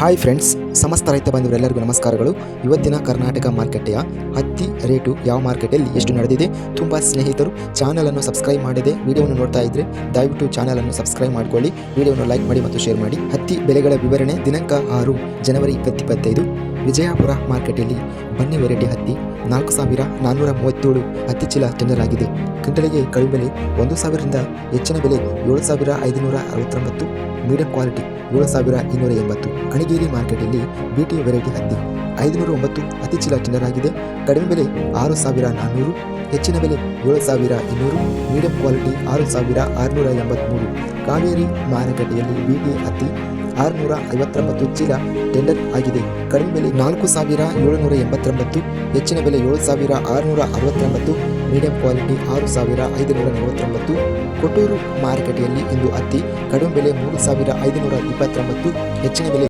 Hi friends ಸಮಸ್ತ ರೈತ ಬಂಧುವರೆಲ್ಲರಿಗೂ ನಮಸ್ಕಾರಗಳು. ಇವತ್ತಿನ ಕರ್ನಾಟಕ ಮಾರ್ಕೆಟೆಯ ಹತ್ತಿ ರೇಟು ಯಾವ ಮಾರ್ಕೆಟಲ್ಲಿ ಎಷ್ಟು ನಡೆದಿದೆ ತುಂಬ ಸ್ನೇಹಿತರು ಚಾನಲನ್ನು ಸಬ್ಸ್ಕ್ರೈಬ್ ಮಾಡಿದೆ ವಿಡಿಯೋವನ್ನು ನೋಡ್ತಾ ಇದ್ದರೆ ದಯವಿಟ್ಟು ಚಾನಲನ್ನು ಸಬ್ಸ್ಕ್ರೈಬ್ ಮಾಡಿಕೊಳ್ಳಿ, ವಿಡಿಯೋವನ್ನು ಲೈಕ್ ಮಾಡಿ ಮತ್ತು ಶೇರ್ ಮಾಡಿ. ಹತ್ತಿ ಬೆಲೆಗಳ ವಿವರಣೆ ದಿನಾಂಕ ಆರು, ಜನವರಿ ಇಪ್ಪತ್ತಿಪ್ಪತ್ತೈದು ವಿಜಯಪುರ ಮಾರ್ಕೆಟಲ್ಲಿ ಬನ್ನಿ ವೆರೈಟಿ ಹತ್ತಿ ನಾಲ್ಕು ಸಾವಿರ ನಾನ್ನೂರ ಮೂವತ್ತೇಳು ಹತ್ತಿ ಚೀಲ ಟೆಂಡರ್ ಆಗಿದೆ. ಕ್ವಿಂಟಲಿಗೆ ಕಡಿಮೆ ಬೆಲೆ ಒಂದು ಸಾವಿರದಿಂದ ಹೆಚ್ಚಿನ ಬೆಲೆ ಏಳು ಸಾವಿರ ಐದುನೂರ ಅರವತ್ತೊಂಬತ್ತು ಮೀಡಿಯಂ ಕ್ವಾಲಿಟಿ ಏಳು ಸಾವಿರ ಇನ್ನೂರ ಎಂಬತ್ತು ಅಣಿಗೇರಿ ಮಾರ್ಕೆಟಲ್ಲಿ ಬಿಟಿ ವೆರೈಟಿ ಹತ್ತಿ ಐದುನೂರ ಒಂಬತ್ತು ಅತಿ ಚೀಲ ಚಿಲ್ಲರಾಗಿದೆ ಕಡಿಮೆ ಬೆಲೆ ಆರು ಸಾವಿರ ನಾನ್ನೂರು ಹೆಚ್ಚಿನ ಬೆಲೆ ಏಳು ಸಾವಿರ ಇನ್ನೂರು ಮೀಡಿಯಂ ಕ್ವಾಲಿಟಿ ಆರು ಸಾವಿರ ಆರುನೂರ ಎಂಬತ್ತ್ಮೂರು ಕಾವೇರಿ ಮಾರುಕಟ್ಟೆಯಲ್ಲಿ ಬಿಟಿ ಹತ್ತಿ ಆರುನೂರ ಐವತ್ತೊಂಬತ್ತು ಚೀಲ ಟೆಂಡರ್ ಆಗಿದೆ. ಕಡಿಮೆ ಬೆಲೆ ನಾಲ್ಕು ಸಾವಿರ ಏಳುನೂರ ಎಂಬತ್ತೊಂಬತ್ತು, ಹೆಚ್ಚಿನ ಬೆಲೆ ಏಳು ಸಾವಿರ ಆರುನೂರ ಅರವತ್ತೊಂಬತ್ತು ಮೀಡಿಯಂ ಕ್ವಾಲಿಟಿ ಆರು ಸಾವಿರ ಐದುನೂರ ನಲವತ್ತೊಂಬತ್ತು, ಕೊಟ್ಟೂರು ಮಾರುಕಟ್ಟೆಯಲ್ಲಿ ಇಂದು ಹತ್ತಿ ಕಡಿಮೆ ಬೆಲೆ ಮೂರು ಸಾವಿರ ಐದುನೂರ ಇಪ್ಪತ್ತೊಂಬತ್ತು, ಹೆಚ್ಚಿನ ಬೆಲೆ